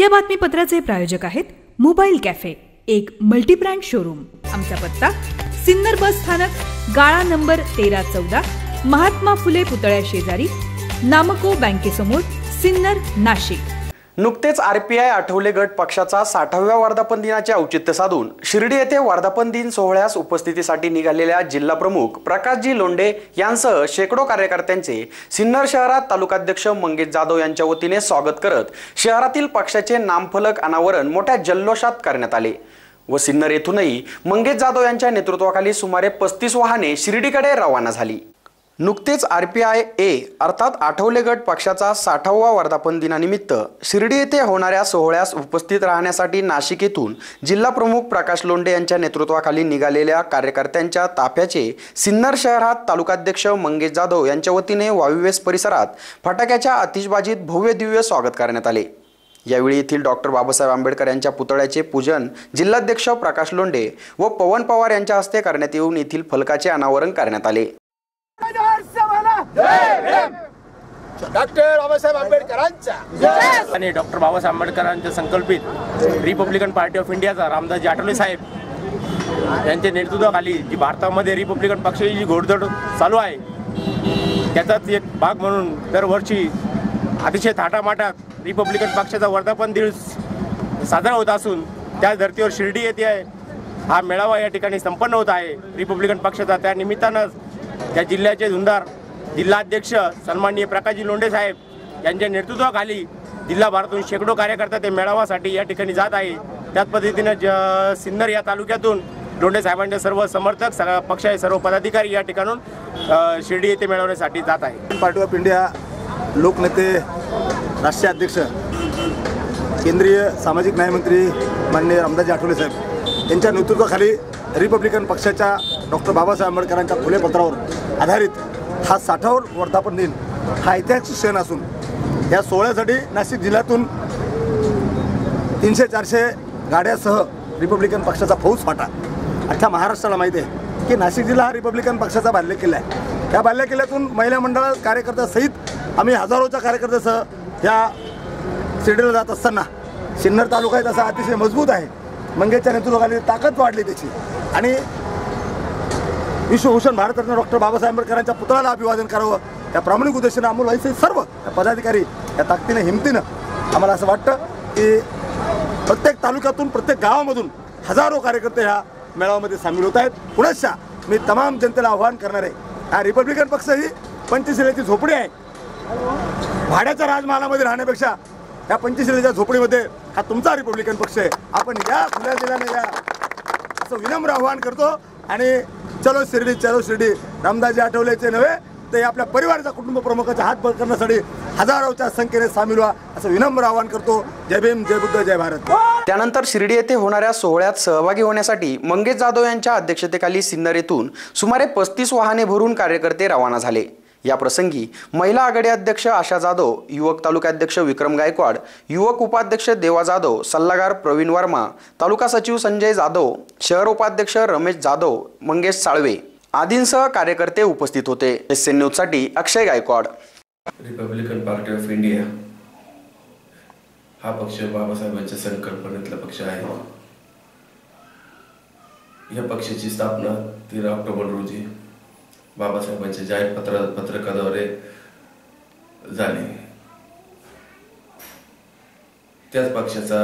या बातमीपत्राचे प्रायोजक आहेत मोबाईल कॅफे एक मल्टीब्रँड शोरूम. आमचा पत्ता सिन्नर बस स्थानक गाळा नंबर तेरा चौदा महात्मा फुले पुतळ्या शेजारी नामको बँकेसमोर सिन्नर नाशिक. नुकतेच आर पी आय आठवले गट पक्षाचा साठाव्या वर्धापन दिनाचे औचित्य साधून शिर्डी येथे वर्धापन दिन सोहळ्यास उपस्थितीसाठी निघालेल्या जिल्हाप्रमुख प्रकाशजी लोंढे यांसह शेकडो कार्यकर्त्यांचे सिन्नर शहरात तालुकाध्यक्ष मंगेश जाधव यांच्या वतीने स्वागत करत शहरातील पक्षाचे नामफलक अनावरण मोठ्या जल्लोषात करण्यात आले. व सिन्नर येथूनही मंगेश जाधव यांच्या नेतृत्वाखाली सुमारे पस्तीस वाहने शिर्डीकडे रवाना झाली. नुकतेच आर पी आय ए अर्थात आठवले गट पक्षाचा साठावा वर्धापन दिनानिमित्त शिर्डी येथे होणाऱ्या सोहळ्यास उपस्थित राहण्यासाठी नाशिक येथून जिल्हा प्रमुख प्रकाश लोंढे यांच्या नेतृत्वाखाली निघालेल्या कार्यकर्त्यांच्या ताफ्याचे सिन्नर शहरात तालुकाध्यक्ष मंगेश जाधव यांच्या वतीने वायुवेस परिसरात फटाक्याच्या आतिषबाजीत भव्य दिव्य स्वागत करण्यात आले. यावेळी येथील डॉक्टर बाबासाहेब आंबेडकर यांच्या पुतळ्याचे पूजन जिल्हाध्यक्ष प्रकाश लोंढे व पवन पवार यांच्या हस्ते करण्यात येऊन येथील फलकाचे अनावरण करण्यात आले. डॉक्टर बाबासाहेब आंबेडकरांचा आणि डॉक्टर बाबासाहेब आंबेडकरांच्या संकल्पित रिपब्लिकन पार्टी ऑफ इंडियाचा रामदास आठवले साहेब यांच्या नेतृत्वाखाली जी भारतामध्ये रिपब्लिकन पक्षाची जी घोडदौड चालू आहे त्याचाच एक भाग म्हणून दरवर्षी अतिशय थाटामाटात रिपब्लिकन पक्षाचा वर्धापन दिवस साजरा होत असून त्या धर्तीवर शिर्डी येते आहे. हा मेळावा या ठिकाणी संपन्न होत आहे. रिपब्लिकन पक्षाचा त्या निमित्तानंच त्या जिल्ह्याचे धुंदार जिल्हाध्यक्ष सन्माननीय प्रकाशजी लोंढे साहेब यांच्या नेतृत्वाखाली जिल्हाभरातून शेकडो कार्यकर्ता ते मेळाव्यासाठी या ठिकाणी जात आहे. त्याच पद्धतीनं ज सिन्नर या तालुक्यातून लोंढे साहेबांचे सर्व समर्थक सगळ्या पक्षाचे सर्व पदाधिकारी या ठिकाणून शिर्डी येथे मिळवण्यासाठी जात आहे. पार्टी ऑफ इंडिया लोकनेते राष्ट्रीय अध्यक्ष केंद्रीय सामाजिक न्यायमंत्री माननीय रामदासजी आठवले साहेब यांच्या नेतृत्वाखाली रिपब्लिकन पक्षाच्या डॉक्टर बाबासाहेब आंबेडकरांच्या खुले पत्रावर आधारित हा साठावर वर्धापन दिन हा ऐतिहासिक क्षण असून या सोहळ्यासाठी नाशिक जिल्ह्यातून तीनशे चारशे गाड्यासह रिपब्लिकन पक्षाचा फौज फाटा. अख्ख्या महाराष्ट्राला माहिती आहे की नाशिक जिल्हा हा रिपब्लिकन पक्षाचा बाल्य किल्ला आहे. या बाल्य किल्ल्यातून महिला मंडळा कार्यकर्त्यासहित आम्ही हजारोच्या कार्यकर्त्यासह या शिर्डीला जात असताना सिन्नर तालुका आहे तसा अतिशय मजबूत आहे. मंगेशच्या नेतृत्वाखाली ताकद वाढली त्याची. आणि विश्वभूषण भारतरत्न डॉक्टर बाबासाहेब आंबेडकरांच्या पुतळ्याला अभिवादन करावं. या प्रामाणिक उद्देशाने अमोल व्हायचे सर्व या पदाधिकारी या ताकदीनं हिमतीनं आम्हाला असं वाटतं की प्रत्येक तालुक्यातून प्रत्येक गावामधून हजारो कार्यकर्ते ह्या मेळाव्यामध्ये सामील होत आहेत. पुणेशा मी तमाम जनतेला आव्हान करणार आहे हा रिपब्लिकन पक्ष ही पंचशिलेची झोपडी आहे. भाड्याच्या राजमहालामध्ये राहण्यापेक्षा या पंचशिलेच्या झोपडीमध्ये हा तुमचा रिपब्लिकन पक्ष आहे. आपण या खुल्या दिल्याने या असं विनम्र आव्हान करतो आणि चलो शिर्डी चलो शिर्डी. रामदासजी आठवलेचे नव्हे ते आपल्या परिवाराचा कुटुंब प्रमुखाचा हात बळ करण्यासाठी हजारोच्या संख्येने सामील व्हा असं विनम्र आवाहन करतो. जय भीम जय बुद्ध जय भारत. त्यानंतर शिर्डी येथे होणाऱ्या सोहळ्यात सहभागी होण्यासाठी मंगेश जाधव यांच्या अध्यक्षतेखाली सिन्नर येथून सुमारे पस्तीस वाहने भरून कार्यकर्ते रवाना झाले. याप्रसंगी महिला आघाडी अध्यक्ष आशा जाधव युवक तालुकाध्यक्ष विक्रम गायकवाड युवक उपाध्यक्ष देवा जाधव सल्लागार प्रवीण वर्मा तालुका सचिव संजय जाधव शहर उपाध्यक्ष रमेश जाधव मंगेश साळवे आदींसह कार्यकर्ते उपस्थित होते. एस एन न्यूजसाठी Akshay Gaikwad. Republican party of India हा पक्ष बाबासाहेबांच्या संकल्पनेतला पक्ष आहे. या पक्षाची स्थापना तेरा ऑक्टोबर रोजी बाबासाहेबांच्या जाहीर पत्र पत्रकाद्वारे झाले त्याच पक्षाचा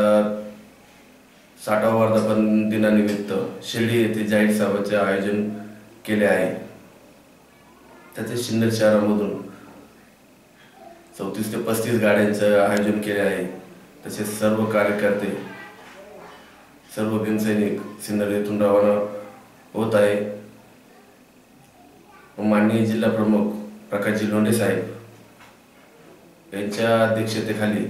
साठावा वर्धापन दिनानिमित्त शिर्डी येथे जाहीर सभाचे आयोजन केले आहे. त्याचे सिन्नर शहरामधून चौतीस ते पस्तीस गाड्यांचं आयोजन केले आहे. तसेच सर्व कार्यकर्ते सर्व भीमसैनिक सिन्नर येथून रवाना होत आहे. माननीय जिल्हा प्रमुख प्रकाशजी लोंढे साहेब यांच्या अध्यक्षतेखाली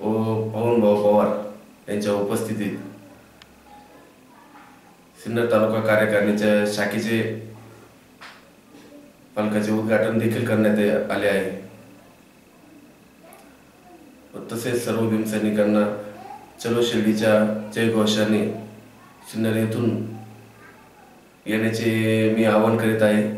व पवन भाऊ पवार यांच्या उपस्थितीत सिन्नर तालुका कार्यकारिणीच्या शाखेचे पालकाचे उद्घाटन देखील करण्यात आले आहे. तसेच सर्व भीमसैनिकांना चलो शिर्डीच्या जयघोषाने सिन्नर येथून येण्याचे मी आवाहन करीत आहे.